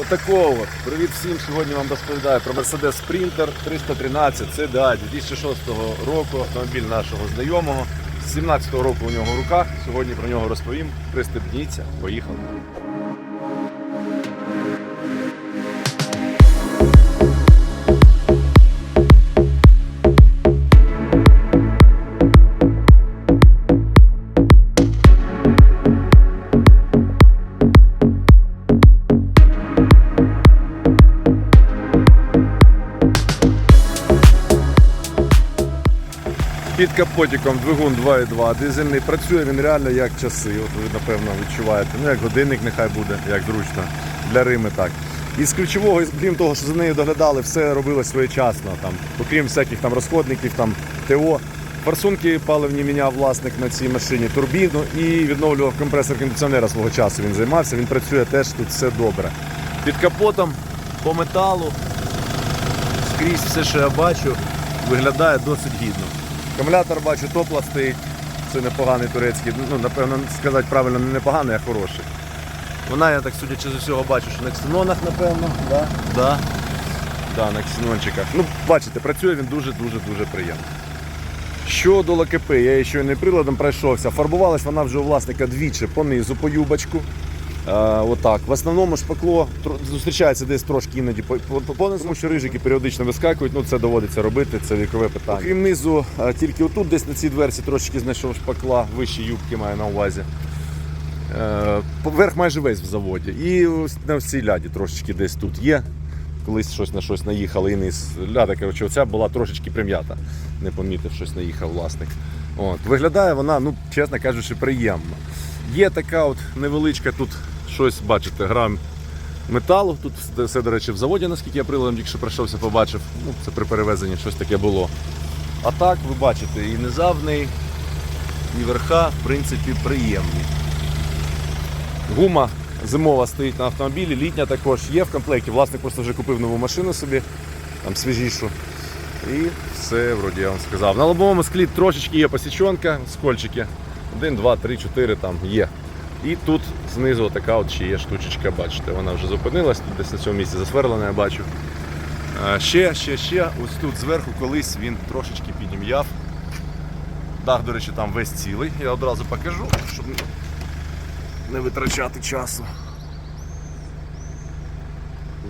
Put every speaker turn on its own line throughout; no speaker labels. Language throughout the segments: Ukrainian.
Отакого от. Привіт всім. Сьогодні вам розповідаю про Mercedes Sprinter 313 CDA 2006 року. Автомобіль нашого знайомого. З 17 року у нього в руках. Сьогодні про нього розповім. Пристебніться. Поїхали. Під капотиком двигун 2.2, дизельний. Працює він реально як часи. От ви напевно відчуваєте. Ну як годинник нехай буде, як зручно. Для Рими так. І з ключового, крім того, що за нею доглядали, все робилось своєчасно. Там, окрім всяких там розходників, там ТО. Форсунки паливні міняв власник на цій машині, турбіну і відновлював компресор кондиціонера свого часу. Він займався, він працює теж тут все добре. Під капотом по металу скрізь все, що я бачу, виглядає досить гідно. Акумулятор бачу, топла стоїть. Це непоганий турецький. Ну, напевно, сказати правильно, не непоганий, а хороший. Вона, я так судячи з усього, бачу, що на ксенонах, напевно. Да? Да. Да, на ксенончиках. Ну, бачите, працює він дуже-дуже-дуже приємно. Щодо ЛКП, я її щойно приладом пройшовся. Фарбувалась вона вже у власника двічі по низу, по юбочку. Е, отак. В основному шпакло зустрічається десь трошки іноді по, по, по понизу, тому що рижики періодично вискакують. Ну це доводиться робити, це вікове питання. Крім низу, е, тільки отут десь на цій дверці трошки знайшов шпакла, вищі юбки маю на увазі. Е, Поверх майже весь в заводі. І на всій ляді трошечки десь тут є. Колись щось на щось наїхали і низ. Ляда, коротше, оця була трошечки прим'ята. Не помітив, щось наїхав власник. От. Виглядає вона, ну, чесно кажучи, приємно. Є така от невеличка тут щось, бачите, грам металу. Тут все- до речі, в заводі, наскільки я приладом тільки пройшовся, побачив. Ну, це при перевезенні щось таке було. А так, ви бачите, і неї, і верха, в принципі, приємні. Гума зимова стоїть на автомобілі, літня також є в комплекті. Власник просто вже купив нову машину собі, там свіжішу. І все, вроді я вам сказав. На лобовому склі трошечки є посічонка, скольчики. Один, два, три, чотири там є. І тут знизу така от ще є штучечка, бачите, вона вже зупинилась, тут десь на цьому місці засверлена, я бачу. Ще, ще, ще, ось тут зверху колись він трошечки підім'яв. Дах, до речі, там весь цілий. Я одразу покажу, щоб не витрачати часу.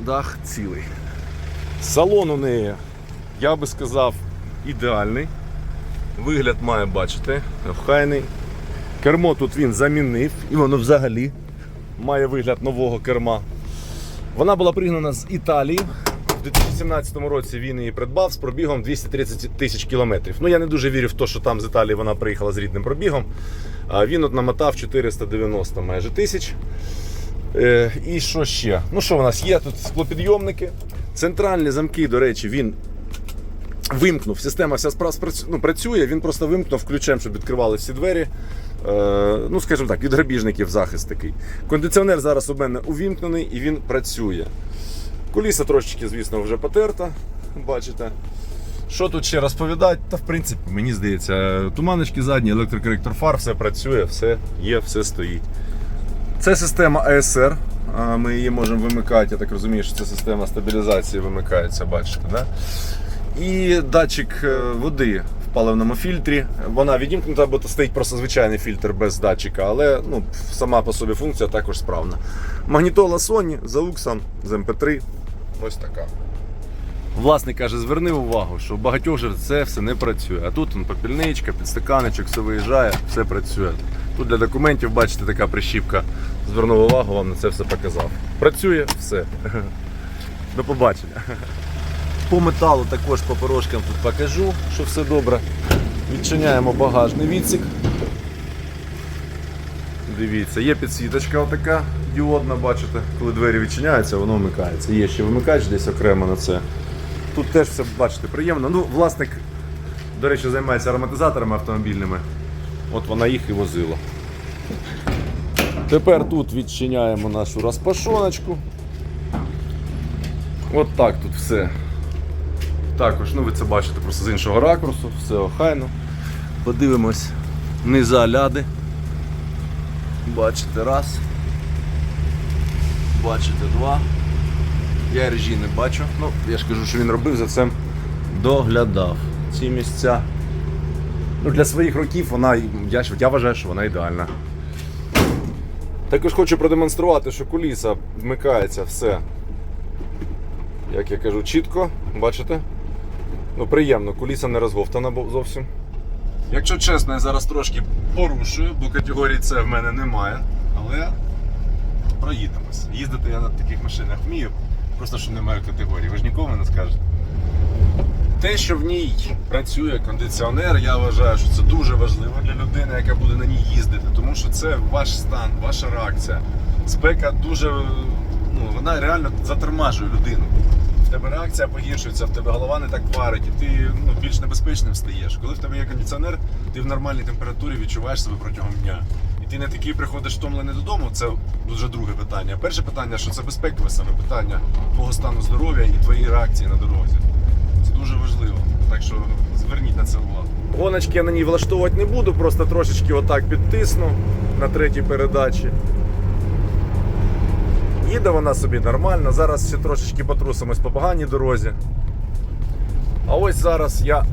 Дах цілий. Салон у неї, я би сказав, ідеальний. Вигляд має бачити, охайний. Кермо тут він замінив, і воно взагалі має вигляд нового керма. Вона була пригнана з Італії. У 2017 році він її придбав з пробігом 230 тисяч кілометрів. Ну я не дуже вірю в те, що там з Італії вона приїхала з рідним пробігом. Він от намотав 490 майже тисяч. Е, і що ще? Ну що в нас є? Тут склопідйомники. Центральні замки, до речі, він вимкнув. Система вся спра- спрацю- ну, працює, він просто вимкнув ключем, щоб відкривали всі двері. Е, ну, скажімо так, від грабіжників захист такий. Кондиціонер зараз у мене увімкнений і він працює. Куліса трошечки, звісно, вже потерта. Бачите. Що тут ще розповідати? Та в принципі, мені здається, туманочки задні, електрокоректор фар, все працює, все є, все стоїть. Це система ASR. Ми її можемо вимикати. Я так розумію, що це система стабілізації вимикається, бачите, да? І датчик е, води паливному фільтрі. Вона відімкнута, бо то стоїть просто звичайний фільтр без датчика, але ну, сама по собі функція також справна. Магнітола Sony з AUX, з MP3. Ось така. Власник каже, зверни увагу, що в багатьох же це все не працює. А тут он, попільничка, підстаканечок, все виїжджає, все працює. Тут для документів, бачите, така прищіпка. Звернув увагу, вам на це все показав. Працює все. До побачення. По металу також по порожкам тут покажу, що все добре. Відчиняємо багажний відсік. Дивіться, є підсвіточка отака діодна, бачите, коли двері відчиняються, воно вмикається. Є ще вимикач десь окремо на це. Тут теж все бачите приємно. Ну, власник, до речі, займається ароматизаторами автомобільними. От вона їх і возила. Тепер тут відчиняємо нашу розпашоночку. От так тут все. Також, ну ви це бачите просто з іншого ракурсу, все охайно. Подивимось низа ляди. Бачите раз. Бачите два. Я режі не бачу. Ну, я ж кажу, що він робив за цим доглядав. Ці місця. Ну, для своїх років вона, я, я вважаю, що вона ідеальна. Також хочу продемонструвати, що куліса вмикається все. Як я кажу, чітко, бачите? Ну, приємно, куліса не розговтана зовсім. Якщо чесно, я зараз трошки порушую, бо категорії С в мене немає. Але проїдемось. Їздити я на таких машинах вмію, просто що немає категорії. Ви ж нікому не скажете. Те, що в ній працює кондиціонер, я вважаю, що це дуже важливо для людини, яка буде на ній їздити, тому що це ваш стан, ваша реакція. Спека дуже ну, вона реально затормажує людину. В тебе реакція погіршується, в тебе голова не так варить, і ти ну, більш небезпечним стаєш. Коли в тебе є кондиціонер, ти в нормальній температурі відчуваєш себе протягом дня. І ти не такий приходиш втомлений додому, це вже друге питання. Перше питання, що це безпекове саме питання твого стану здоров'я і твоєї реакції на дорозі. Це дуже важливо. Так що зверніть на це увагу. Гоночки я на ній влаштовувати не буду, просто трошечки отак підтисну на третій передачі. Їде вона собі нормально. Зараз ще трошечки потрусимось по поганій дорозі. А ось зараз я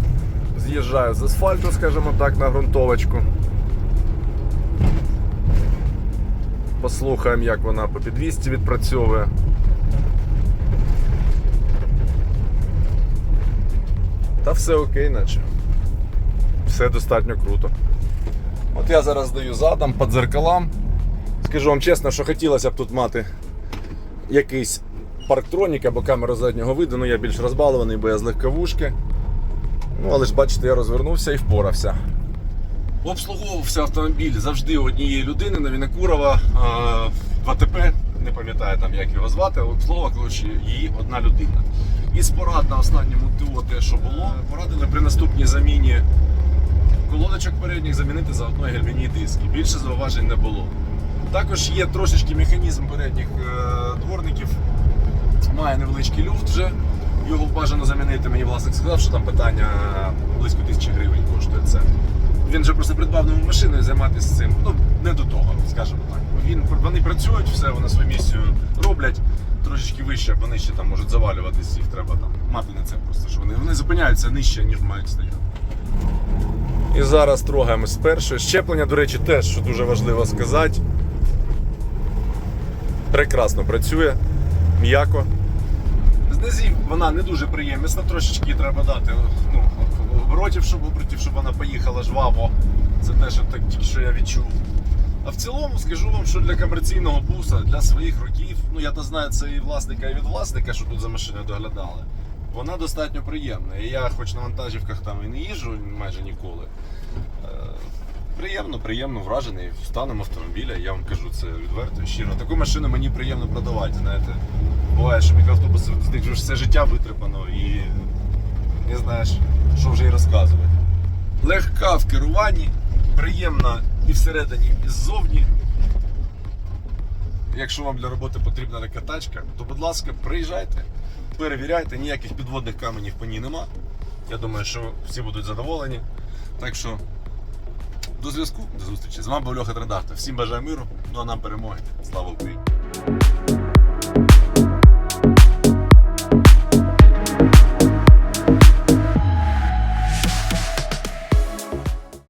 з'їжджаю з асфальту, скажімо так, на ґрунтовочку. Послухаємо, як вона по підвісті відпрацьовує. Та все окей, наче. Все достатньо круто. От я зараз даю задом по дзеркалам. Скажу вам чесно, що хотілося б тут мати якийсь парктронік або камеру заднього виду, ну я більш розбалований, бо я з легковушки. Ну, але ж бачите, я розвернувся і впорався. Обслуговувався автомобіль завжди однієї людини на Вінокурова в АТП, не пам'ятаю там, як його звати, обслуговувала її одна людина. Із порад на останньому ТО те, що було, порадили при наступній заміні колодочок передніх замінити заодно гальмівні диски. Більше зауважень не було. Також є трошечки механізм передніх е, дворників, має невеличкий люфт вже. Його бажано замінити. Мені власник сказав, що там питання близько тисячі гривень коштує це. Він вже просто придбав нову машину і займатися цим. Ну, не до того, скажімо так. Він, вони працюють, все, вони свою місію роблять трошечки вище, вони ще там можуть завалюватись, їх треба там мати на це просто, що вони, вони зупиняються нижче, ніж мають стояти. І зараз трогаємо з. Щеплення, до речі, теж що дуже важливо сказати. Прекрасно працює, м'яко. Знизів вона не дуже приємна, трошечки треба дати ну, оборотів, щоб обертів, щоб вона поїхала жваво. Це те, що так що я відчув. А в цілому скажу вам, що для комерційного буса, для своїх років, ну я то знаю це і власника, і від власника, що тут за машиною доглядали. Вона достатньо приємна. І я хоч на вантажівках там і не їжджу майже ніколи. Приємно, приємно вражений станом автомобіля. Я вам кажу це відверто і щиро. Таку машину мені приємно продавати. Знаєте, буває, що мікроавтобус з них вже все життя витрепано і не знаєш, що вже й розказувати. Легка в керуванні, приємна і всередині, і ззовні. Якщо вам для роботи потрібна така тачка, то будь ласка, приїжджайте, перевіряйте, ніяких підводних каменів по ній нема. Я думаю, що всі будуть задоволені. Так що до зв'язку, до зустрічі. З вами був Льоха Трендахта. Всім бажаю миру, ну а нам перемоги. Слава Україні!